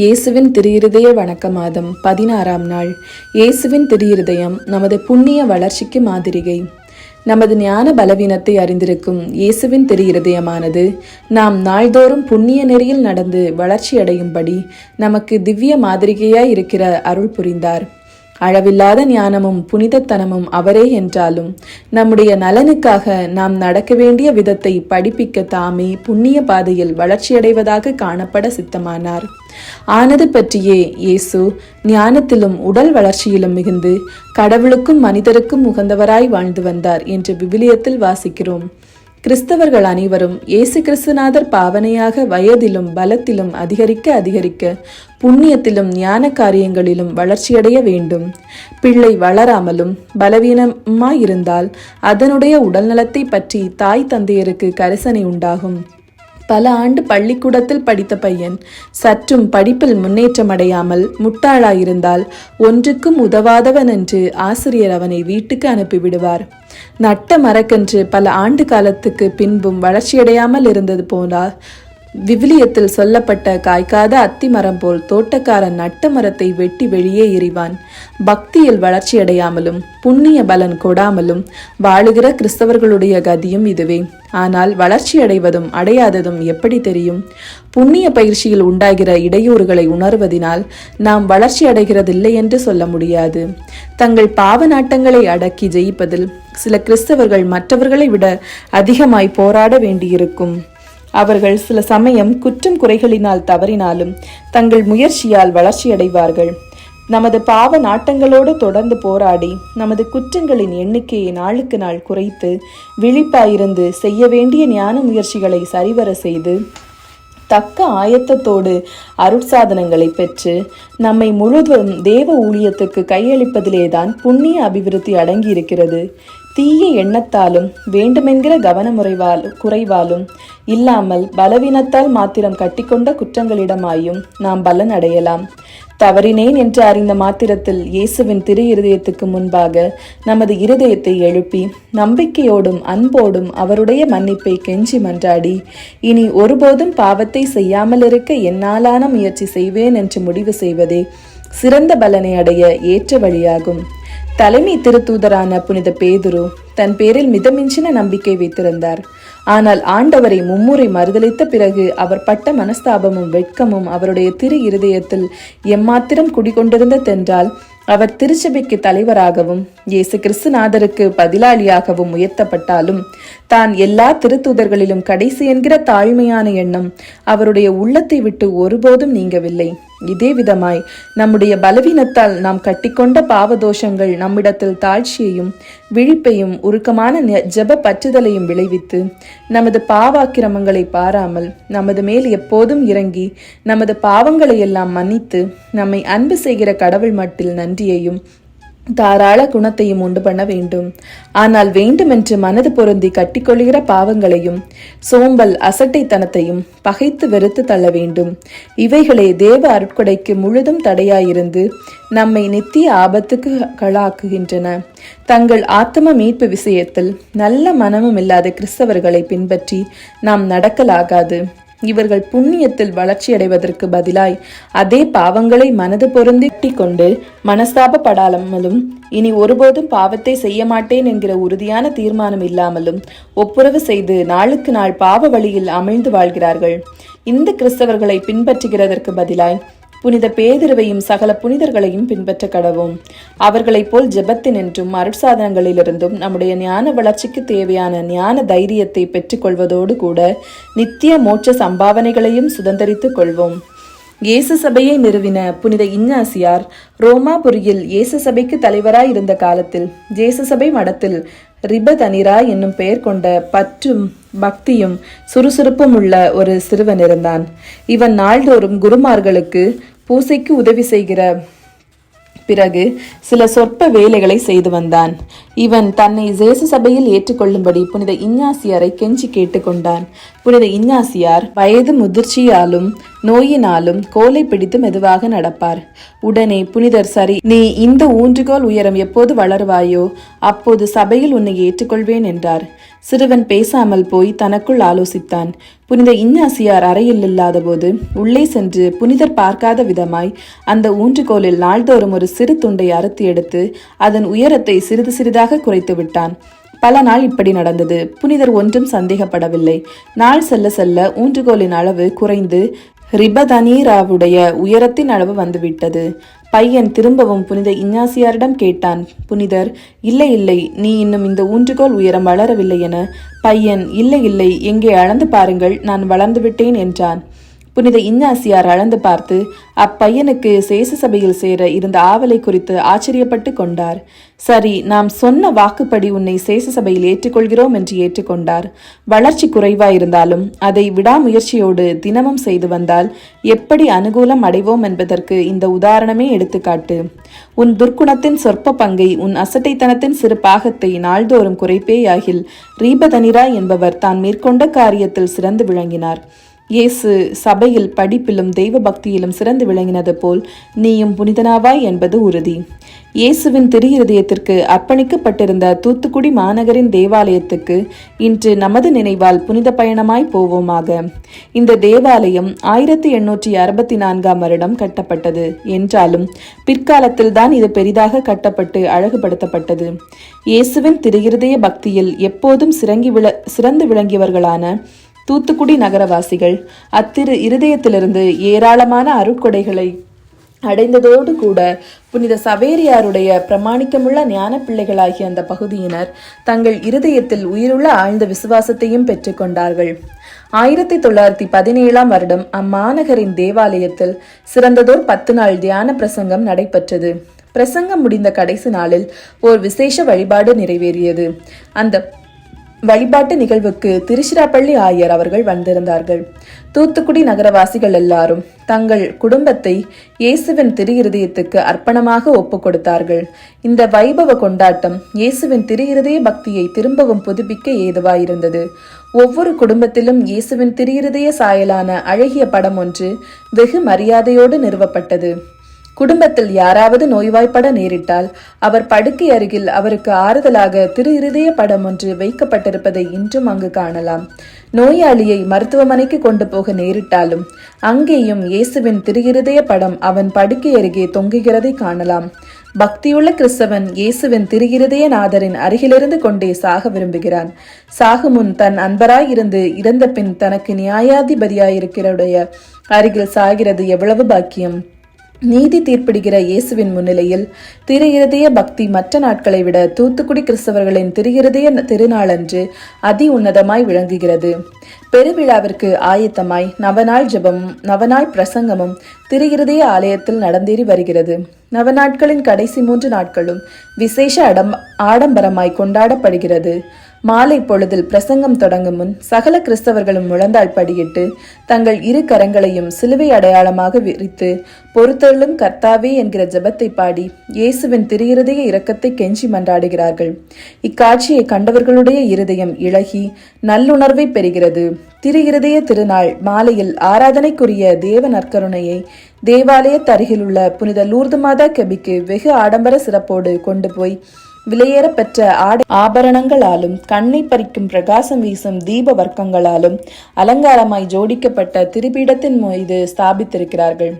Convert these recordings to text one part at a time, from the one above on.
இயேசுவின் திருயிருதய வணக்க மாதம் பதினாறாம் நாள். இயேசுவின் திருயிருதயம் நமது புண்ணிய வளர்ச்சிக்கு மாதிரிகை நமது ஞான பலவீனத்தை அறிந்திருக்கும் இயேசுவின் திருயிருதயமானது நாம் நாள்தோறும் புண்ணிய நெறியில் நடந்து வளர்ச்சியடையும்படி நமக்கு திவ்ய மாதிரிகையாய் இருக்கிற அருள் புரிந்தார். அளவில்லாத ஞானமும் புனிதத்தனமும் அவரே என்றாலும் நம்முடைய நலனுக்காக நாம் நடக்க வேண்டிய விதத்தை படிப்பிக்க தாமே புண்ணிய பாதையில் வளர்ச்சியடைவதாக காணப்பட சித்தமானார். ஆனது பற்றியே இயேசு ஞானத்திலும் உடல் வளர்ச்சியிலும் மிகுந்து கடவுளுக்கும் மனிதருக்கும் உகந்தவராய் வாழ்ந்து வந்தார் என்று விவிலியத்தில் வாசிக்கிறோம். கிறிஸ்தவர்கள் அனைவரும் இயேசு கிறிஸ்துநாதர் பாவனையாக வயதிலும் பலத்திலும் அதிகரிக்க அதிகரிக்க புண்ணியத்திலும் ஞான காரியங்களிலும் வளர்ச்சியடைய வேண்டும். பிள்ளை வளராமலும் பலவீனமாயிருந்தால் அதனுடைய உடல்நலத்தை பற்றி தாய் தந்தையருக்கு கரிசனை உண்டாகும். பல ஆண்டு பள்ளிக்கூடத்தில் படித்த பையன் சற்றும் படிப்பில் முன்னேற்றமடையாமல் முட்டாளாயிருந்தால் ஒன்றுக்கும் உதவாதவன் என்று ஆசிரியர் அவனை வீட்டுக்கு அனுப்பிவிடுவார். நட்ட மரக்கன்று பல ஆண்டு காலத்துக்கு பின்பும் வளர்ச்சியடையாமல் இருந்தது போனால் விவிலியத்தில் சொல்லப்பட்ட காய்க்காத அத்திமரம் போல் தோட்டக்காரன் நட்ட மரத்தை வெட்டி வெளியே எறிவான். பக்தியில் வளர்ச்சியடையாமலும் புண்ணிய பலன் கொடாமலும் வாழுகிற கிறிஸ்தவர்களுடைய கதியும் இதுவே. ஆனால் வளர்ச்சியடைவதும் அடையாததும் எப்படி தெரியும்? புண்ணிய பயிற்சியில் உண்டாகிற இடையூறுகளை உணர்வதினால் நாம் வளர்ச்சி அடைகிறதில்லை என்று சொல்ல முடியாது. தங்கள் பாவ நாட்டங்களை அடக்கி ஜெயிப்பதில் சில கிறிஸ்தவர்கள் மற்றவர்களை விட அதிகமாய் போராட வேண்டியிருக்கும். அவர்கள் சில சமயம் குற்றம் குறைகளினால் தவறினாலும் தங்கள் முயற்சியால் வளர்ச்சியடைவார்கள். நமது பாவ நாட்டங்களோடு தொடர்ந்து போராடி நமது குற்றங்களின் எண்ணிக்கையை நாளுக்கு நாள் குறைத்து விழிப்பாயிருந்து செய்ய வேண்டிய ஞான முயற்சிகளை சரிவர செய்து தக்க ஆயத்தத்தோடு அருட்சாதனங்களை பெற்று நம்மை முழுவதும் தேவ ஊழியத்துக்கு கையளிப்பதிலேதான் புண்ணிய அபிவிருத்தி அடங்கியிருக்கிறது. தீய எண்ணத்தாலும் வேண்டுமென்கிற கவனமுறைவால் குறைவாலும் இல்லாமல் பலவீனத்தால் மாத்திரம் கட்டிக்கொண்ட குற்றங்களிடமாயும் நாம் பலன் அடையலாம் தவறினேன் என்று அறிந்த மாத்திரத்தில் இயேசுவின் திரு இருதயத்துக்கு முன்பாக நமது இருதயத்தை எழுப்பி நம்பிக்கையோடும் அன்போடும் அவருடைய மன்னிப்பை கெஞ்சி மன்றாடி இனி ஒருபோதும் பாவத்தை செய்யாமல் இருக்க என்னாலான முயற்சி செய்வேன் என்று முடிவு செய்வதே சிறந்த பலனை அடைய ஏற்ற வழியாகும். தலைமை திருத்தூதரான புனித பேதுரு தன் பேரில் மிதமிஞ்சின நம்பிக்கை வைத்திருந்தார். ஆனால் ஆண்டவரை மும்முறை மறுதளித்த பிறகு அவர் பட்ட மனஸ்தாபமும் வெட்கமும் அவருடைய திரு இருதயத்தில் எம்மாத்திரம் குடிகொண்டிருந்ததென்றால் அவர் திருச்சபைக்கு தலைவராகவும் இயேசு கிறிஸ்துநாதருக்கு பதிலாளியாகவும் உயர்த்தப்பட்டாலும் தான் எல்லா திருத்தூதர்களிலும் கடைசி என்கிற தாழ்மையான எண்ணம் அவருடைய உள்ளத்தை விட்டு ஒருபோதும் நீங்கவில்லை. இதே விதமாய் நம்முடைய பலவீனத்தால் நாம் கட்டிக்கொண்ட பாவதோஷங்கள் நம்மிடத்தில் தாழ்ச்சியையும் விழிப்பையும் உருக்கமான ஜப பற்றுதலையும் விளைவித்து நமது பாவாக்கிரமங்களை பாராமல் நமது மேல் எப்போதும் இறங்கி நமது பாவங்களை எல்லாம் மன்னித்து நம்மை அன்பு செய்கிற கடவுள் மட்டில் நன்றியையும் தாராள குணத்தையும் உண்டு பண்ண வேண்டும். ஆனால் வேண்டுமென்று மனது பொருந்தி கட்டிக்கொள்கிற பாவங்களையும் சோம்பல் அசட்டைத்தனத்தையும் பகைத்து வெறுத்து தள்ள வேண்டும். இவைகளே தேவ அருட்கொடைக்கு முழுதும் தடையாயிருந்து நம்மை நித்திய ஆபத்துக்கு களாக்குகின்றன. தங்கள் ஆத்தம மீட்பு விஷயத்தில் நல்ல மனமும் இல்லாத கிறிஸ்தவர்களை பின்பற்றி நாம் நடக்கலாகாது. இவர்கள் புண்ணியத்தில் வளர்ச்சியடைவதற்கு பதிலாய் அதே பாவங்களை மனது பொருந்திட்டி கொண்டு மனஸ்தாபப்படாமலும் இனி ஒருபோதும் பாவத்தை செய்ய மாட்டேன் என்கிற உறுதியான தீர்மானம் இல்லாமலும் ஒப்புரவு செய்து நாளுக்கு நாள் பாவ வழியில் அமிழ்ந்து வாழ்கிறார்கள். இந்த கிறிஸ்தவர்களை பின்பற்றுகிறதற்கு பதிலாய் புனித பேதிருவையும் சகல புனிதர்களையும் பின்பற்ற கடவும். அவர்களைப் போல் ஜெபத்தினின்றும் அருட்சாதனங்களிலிருந்தும் நம்முடைய ஞான வளர்ச்சிக்கு தேவையான ஞான தைரியத்தை பெற்றுக்கொள்வதோடு கூட நித்திய மோட்ச சம்பாவனைகளையும் சுதந்திரித்துக் கொள்வோம். இயேசு சபையை நிறுவின புனித இஞ்ஞாசியார் ரோமாபுரியில் இயேசு சபைக்கு தலைவராய் இருந்த காலத்தில் ஜேசு சபை மடத்தில் ரிபதனிரா என்னும் பெயர் கொண்ட பற்றும் பக்தியும் சுறுசுறுப்பும் உள்ள ஒரு சிறுவன் இருந்தான். இவன் நாள்தோறும் குருமார்களுக்கு பூசைக்கு உதவி செய்கிற பிறகு சில சொற்ப வேலைகளை செய்து வந்தான். இவன் தன்னை ஜேசு சபையில் ஏற்றுக்கொள்ளும்படி புனித இஞ்ஞாசியரை கெஞ்சி கேட்டுக்கொண்டான். புனித இன்னாசியார் வயது முதிர்ச்சியாலும் நோயினாலும் கோலை பிடித்து மெதுவாக நடப்பார். உடனே புனிதர் சரி நீ இந்த ஊன்றுகோல் உயரம் எப்போது வளருவாயோ அப்போது சபையில் உன்னை ஏற்றுக்கொள்வேன் என்றார். சிறுவன் பேசாமல் போய் தனக்குள் ஆலோசித்தான். புனித இஞ்ஞாசியார் அறையில் இல்லாதபோது உள்ளே சென்று புனிதர் பார்க்காத விதமாய் அந்த ஊன்றுகோலில் நாள்தோறும் ஒரு சிறு துண்டை அறுத்து எடுத்து அதன் உயரத்தை சிறிது சிறிதாக குறைத்து விட்டான். பல நாள் இப்படி நடந்தது. புனிதர் ஒன்றும் சந்தேகப்படவில்லை. நாள் செல்ல செல்ல ஊன்றுகோலின் அளவு குறைந்து ரிபதனீராவுடைய உயரத்தின் அளவு வந்துவிட்டது. பையன் திரும்பவும் புனித இஞ்ஞாசியாரிடம் கேட்டான் புனிதர் இல்லை இல்லை நீ இன்னும் இந்த ஊன்றுகோல் உயரம் வளரவில்லை என. பையன் இல்லை இல்லை எங்கே அளந்து பாருங்கள் நான் வளர்ந்து விட்டேன் என்றான். புனித இஞ்ஞாசியார் அளந்து பார்த்து அப்பையனுக்கு சேச சபையில் சேர இருந்த ஆவலை குறித்து ஆச்சரியப்பட்டு கொண்டார். சரி நாம் சொன்ன வாக்குப்படி உன்னை சேச சபையில் ஏற்றுக்கொள்கிறோம் என்று ஏற்றுக்கொண்டார். வளர்ச்சி குறைவாயிருந்தாலும் அதை விடாமுயற்சியோடு தினமும் செய்து வந்தால் எப்படி அனுகூலம் அடைவோம் என்பதற்கு இந்த உதாரணமே எடுத்துக்காட்டு. உன் துர்க்குணத்தின் சொற்ப பங்கை உன் அசட்டைத்தனத்தின் சிறு பாகத்தை நாள்தோறும் குறைப்பேயாகில் ரீபதனிரா என்பவர் தான் மேற்கொண்ட காரியத்தில் சிறந்து விளங்கினார். இயேசு சபையில் படிப்பிலும் தெய்வ பக்தியிலும் சிறந்து விளங்கினது போல் நீயும் புனிதனாவாய் என்பது உறுதி. இயேசுவின் திருஹிருதயத்திற்கு அர்ப்பணிக்கப்பட்டிருந்த தூத்துக்குடி மாநகரின் தேவாலயத்துக்கு இன்று நமது நினைவால் புனித பயணமாய் போவோமாக. இந்த தேவாலயம் ஆயிரத்தி எண்ணூற்றி அறுபத்தி நான்காம் வருடம் கட்டப்பட்டது. என்றாலும் பிற்காலத்தில் தான் இது பெரிதாக கட்டப்பட்டு அழகுபடுத்தப்பட்டது. இயேசுவின் திருஹிருதய பக்தியில் எப்போதும் சிறங்கி விள சிறந்து விளங்கியவர்களான தூத்துக்குடி நகரவாசிகள் அத்திரு இருதயத்திலிருந்து ஏராளமான அருட்கொடைகளை அடைந்ததோடு கூட புனித சவேரியாருடைய பிரமாணிக்கமுள்ள ஞான பிள்ளைகளாகிய அந்த பகுதியினர் தங்கள் இருதயத்தில் உயிருள்ள ஆழ்ந்த விசுவாசத்தையும் பெற்றுக்கொண்டார்கள் ஆயிரத்தி தொள்ளாயிரத்தி பதினேழாம் வருடம் அம்மாநகரின் தேவாலயத்தில் சிறந்ததோர் பத்து நாள் தியான பிரசங்கம் நடைபெற்றது. பிரசங்கம் முடிந்த கடைசி நாளில் ஓர் விசேஷ வழிபாடு நிறைவேறியது. அந்த வழிபாட்டு நிகழ்வுக்கு திருச்சிராப்பள்ளி ஆயர் அவர்கள் வந்திருந்தார்கள். தூத்துக்குடி நகரவாசிகள் எல்லாரும் தங்கள் குடும்பத்தை இயேசுவின் திரு இருதயத்துக்கு அர்ப்பணமாக ஒப்பு கொடுத்தார்கள். இந்த வைபவ கொண்டாட்டம் இயேசுவின் திரு இருதய பக்தியை திரும்பவும் புதுப்பிக்க ஏதுவாயிருந்தது. ஒவ்வொரு குடும்பத்திலும் இயேசுவின் திரு இருதய சாயலான அழகிய படம் ஒன்று வெகு மரியாதையோடு நிறுவப்பட்டது. குடும்பத்தில் யாராவது நோய்வாய்ப்பட நேரிட்டால் அவர் படுக்கை அருகில் அவருக்கு ஆறுதலாக திரு இருதய படம் ஒன்று வைக்கப்பட்டிருப்பதை இன்றும் அங்கு காணலாம். நோயாளியை மருத்துவமனைக்கு கொண்டு போக நேரிட்டாலும் அங்கேயும் இயேசுவின் திரு இருதய படம் அவன் படுக்கை அருகே தொங்குகிறதை காணலாம். பக்தியுள்ள கிறிஸ்தவன் இயேசுவின் திரு இருதய நாதரின் அருகிலிருந்து கொண்டே சாக விரும்புகிறான். சாகுமுன் தன் அன்பராய் இருந்து இறந்த பின் தனக்கு நியாயாதிபதியாயிருக்கிறவுடைய அருகில் சாகிறது எவ்வளவு பாக்கியம்? நீதி தீர்ப்பிடுகிற இயேசுவின் முன்னிலையில் திரு இருதய பக்தி மற்ற நாட்களை விட தூத்துக்குடி கிறிஸ்தவர்களின் திரு இருதய திருநாளன்று அதி உன்னதமாய் விளங்குகிறது. பெருவிழாவிற்கு ஆயத்தமாய் நவநாள் ஜெபமும் நவநாள் பிரசங்கமும் திரு இருதய ஆலயத்தில் நடந்தேறி வருகிறது. நவநாட்களின் கடைசி மூன்று நாட்களும் விசேஷ அடம் ஆடம்பரமாய் கொண்டாடப்படுகிறது. மாலை பொழுதில் பிரசங்கம் தொடங்கும் முன் சகல கிறிஸ்தவர்களும் முழந்தாள் படியிட்டு தங்கள் இரு கரங்களையும் சிலுவை அடையாளமாக விரித்து பொறுத்தருளும் கர்த்தாவே என்கிற ஜெபத்தை பாடி இயேசுவின் திரு இரக்கத்தை கெஞ்சி மன்றாடுகிறார்கள். இக்காட்சியை கண்டவர்களுடைய இருதயம் இழகி நல்லுணர்வை பெறுகிறது. திரு இருதய திருநாள் மாலையில் ஆராதனைக்குரிய தேவ நற்கருணையை தேவாலய தருகிலுள்ள புனித லூர்து மாதா கெபிக்கு வெகு ஆடம்பர சிறப்போடு கொண்டு போய் விலையேற பெற்ற ஆடை ஆபரணங்களாலும் கண்ணை பறிக்கும் பிரகாசம் வீசும் தீப வர்க்கங்களாலும் அலங்காரமாய் ஜோடிக்கப்பட்ட திருப்பீடத்தின் மீது ஸ்தாபித்திருக்கிறார்கள்.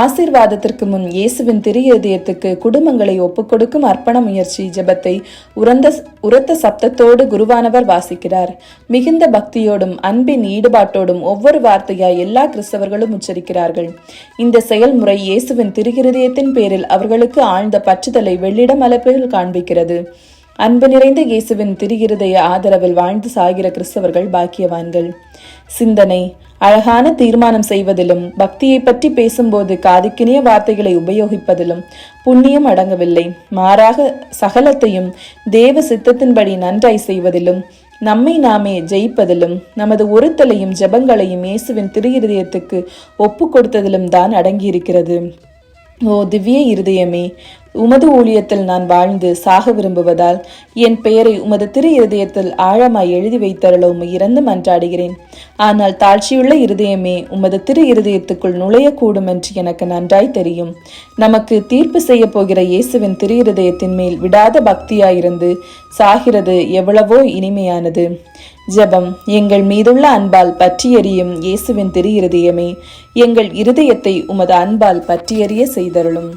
ஆசீர்வாதத்திற்கு முன் இயேசுவின் திரு இதயத்துக்கு குடும்பங்களை ஒப்புக்கொடுக்கும் அர்ப்பண முயற்சி ஜெபத்தை உரந்த உரத்த சப்தத்தோடு குருவானவர் வாசிக்கிறார். மிகுந்த பக்தியோடும் அன்பின் ஈடுபாட்டோடும் ஒவ்வொரு வார்த்தையாய் எல்லா கிறிஸ்தவர்களும் உச்சரிக்கிறார்கள். இந்த செயல்முறை இயேசுவின் திருகிருதயத்தின் பேரில் அவர்களுக்கு ஆழ்ந்த பற்றுதலை வெள்ளிடம் அளப்பில் காண்பிக்கிறது. அன்பு நிறைந்த இயேசுவின் திருகிருதய ஆதரவில் வாழ்ந்து சாகிற கிறிஸ்தவர்கள் பாக்கியவான்கள். சிந்தனை அழகான தீர்மானம் செய்வதிலும் பக்தியை பற்றி பேசும்போது காதுக்கினிய வார்த்தைகளை உபயோகிப்பதிலும் புண்ணியம் அடங்கவில்லை. மாறாக சகலத்தையும் தேவ சித்தத்தின்படி நன்றாய் செய்வதிலும் நம்மை நாமே ஜெயிப்பதிலும் நமது ஒருத்தலையும் ஜபங்களையும் இயேசுவின் திருஇருதயத்துக்கு ஒப்பு கொடுத்ததிலும் தான் அடங்கியிருக்கிறது. ஓ திவ்ய இருதயமே உமது ஊழியத்தில் நான் வாழ்ந்து சாக விரும்புவதால் என் பெயரை உமது திரு இருதயத்தில் ஆழமாய் எழுதி வைத்தருள உம்மை இறந்து மன்றாடுகிறேன். ஆனால் தாழ்ச்சியுள்ள இருதயமே உமது திரு இருதயத்துக்குள் நுழையக்கூடும் என்று எனக்கு நன்றாய் தெரியும். நமக்கு தீர்ப்பு செய்ய போகிற இயேசுவின் திரு இருதயத்தின் மேல் விடாத பக்தியாயிருந்து சாகிறது எவ்வளவோ இனிமையானது. ஜெபம் எங்கள் மீதுள்ள அன்பால் பற்றி எறியும் இயேசுவின் திரு இருதயமே எங்கள் இருதயத்தை உமது அன்பால் பற்றியறிய செய்தருளும்.